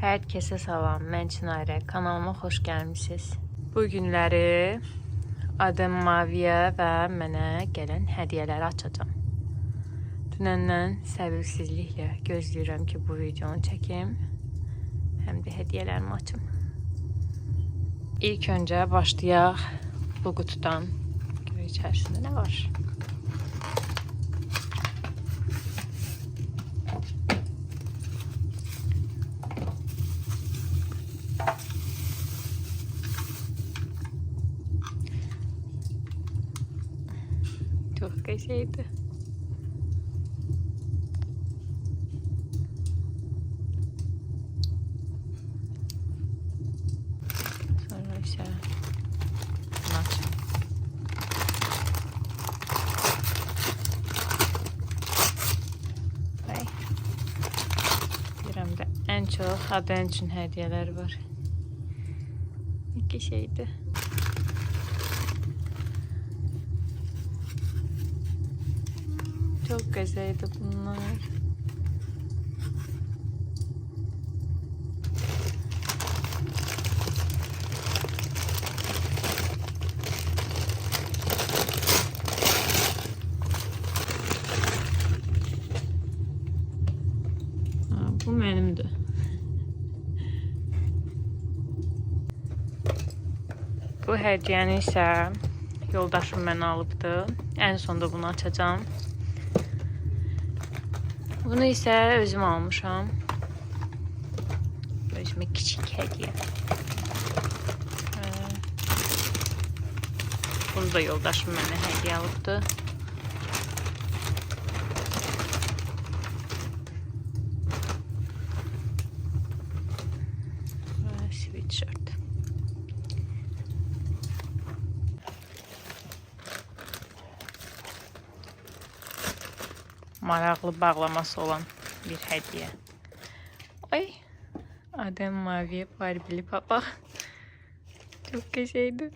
Herkese salam, mən Çinarə. Kanalıma xoş gəlmisiniz. Bu günləri Adem Maviyə və mənə gələn açacağam. Dünəndən səbirsizliklə gözləyirəm ki, bu videonu çəkim. Həm də hədiyyələrimi açım. İlk öncə başlayaq bu qutudan. Görək içərisində nə var? yakışıydı. Sonra aşağı. Maç. Vay. Görəmdə ən çox abən üçün hədiyyələr var. İki şeydir. Çok güzeldi bunlar. Ha, bu benimdi. Bu hədiyyəni isə yoldaşım mənə alıbdı. Ən sonda bunu açacağım. Bunu ise özüm almışam. Özüme küçük hediye. Ee, Bunu da yoldaşım mənə hediye alıbdı. Ve sweatshirt. Maraqlı bağlaması olan bir hediyə. Ay, Adem mavi barbili papaq. Çox qəşəngdir.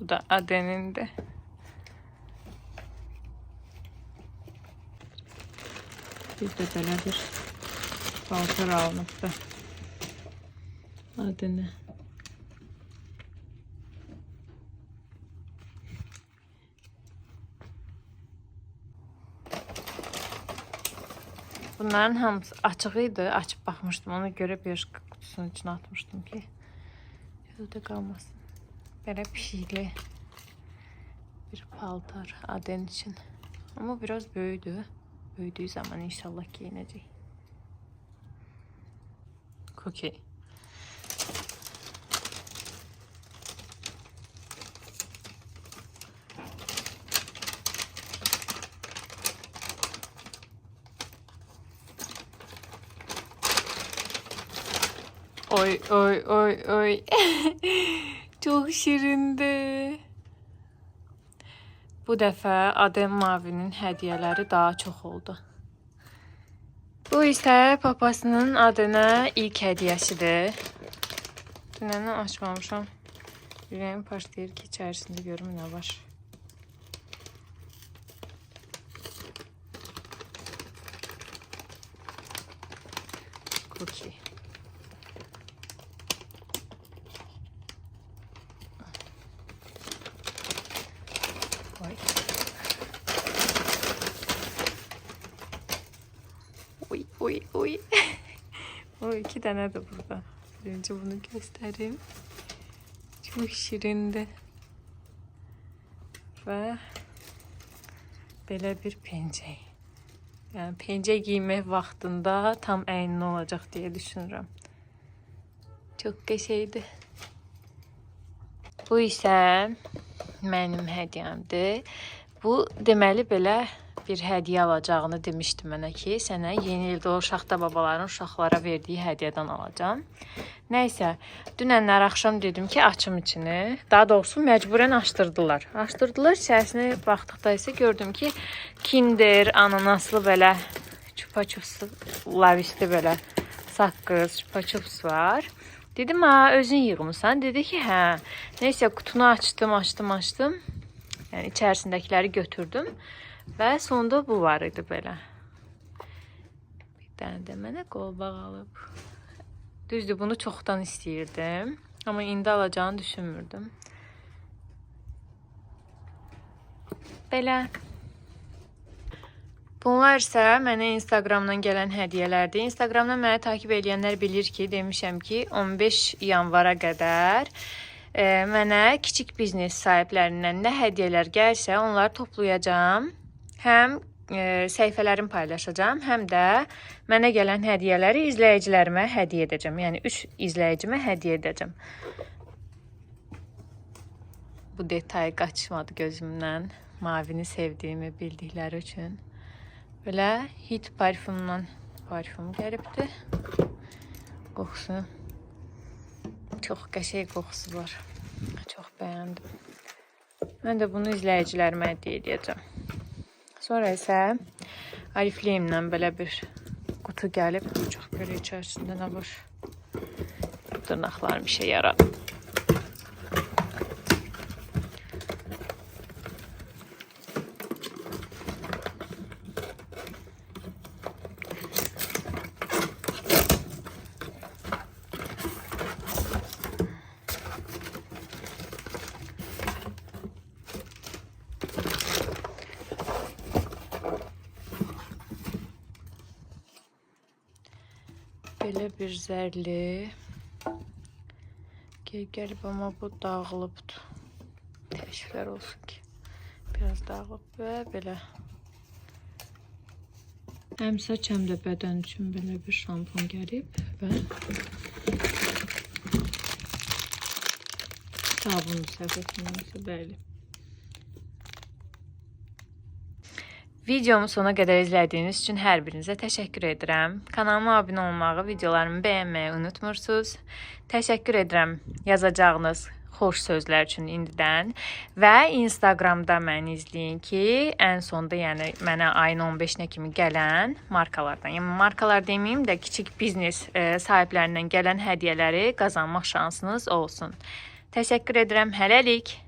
Bu da Aden'in de. Bir de belə bir paltar alınıbdı. Adını. Bunların hamısı açıq idi. Açıb baxmışdım. Ona görə bir qutusunun içine atmışdım ki gözdə qalmasın. Belə pişikli bir paltar Aden için. Ama biraz böyüdü. Büyüdüğü zaman inşallah giyinecek. Cookie. Oy oy oy oy. Çok şirindi. Bu dəfə Adem Mavi'nin hədiyyələri daha çox oldu. Bu isə papasının adına ilk hədiyyəsidir. Dünəni açmamışam. Ürəyim partlayır ki, içərisində görüm nə var. Cookie. Oy. Oy oy oy. o iki tane de burada. Önce bunu göstereyim. Çok şirindi. Ve belə bir pencək. Yəni pencək giymək vaxtında tam əyninə olacaq deyə düşünürəm. Çox qəşəngdir. Bu isə mənim hədiyyəmdir. Bu deməli belə bir hədiyyə alacağını demişdi mənə ki, sənə yeni ildə o şaxta babaların uşaqlara verdiyi hədiyyədən alacağam. Nəysə, dünənlər axşam dedim ki, açım içini. Daha doğrusu məcburən açdırdılar. Açdırdılar, içərisinə baxdıqda isə gördüm ki, Kinder, ananaslı belə çupa çups lavisli belə saqqız, çupa çups var. Dedim ha özün yığmısan. Dedi ki hə. Neyse kutunu açtım, açtım, açtım. Yəni içərisindəkiləri götürdüm və sonda bu var idi belə. Bir dənə də mənə qolbaq alıb. Düzdür, bunu çoxdan istəyirdim, amma indi alacağını düşünmürdüm. Belə. Bunlar isə mənə Instagramdan gələn hədiyyələrdir. Instagramdan məni takib edənlər bilir ki, demişəm ki, 15 yanvara qədər e, mənə kiçik biznes sahiblərindən nə hədiyyələr gəlsə, onları toplayacağam. Həm e, səhifələrimi paylaşacağam, həm də mənə gələn hədiyyələri izləyicilərimə hədiyyə edəcəm. Yəni 3 izləyicimə hədiyyə edəcəm. Bu detay qaçmadı gözümdən. Mavini sevdiyimi bildikləri üçün. Belə hit parfümdən parfüm gəlibdi. Qoxusu çox qəşəng qoxusu var. Çox bəyəndim. Mən də bunu izləyicilərimə hədiyyə edəcəm. Sonra isə Arifliyimlə belə bir qutu gəlib. Çox görə içərisində nə var? Dırnaqlarım işə yaradı. Belə bir zərli. Gel gəlib amma bu dağılıbdır. Təşəkkürlər olsun ki. Biraz dağılıb və belə. Həm saç, həm də bədən üçün belə bir şampun gəlib və sabun səhv bəli. Videomu sona qədər izlədiyiniz üçün hər birinizə təşəkkür edirəm. Kanalıma abunə olmağı, videolarımı bəyənməyi unutmursunuz. Təşəkkür edirəm yazacağınız xoş sözlər üçün indidən və Instagramda məni izləyin ki, ən sonda, yəni mənə ayın 15-nə kimi gələn markalardan, yəni markalar deməyim də kiçik biznes e, sahiblərindən gələn hədiyyələri qazanmaq şansınız olsun. Təşəkkür edirəm. Hələlik.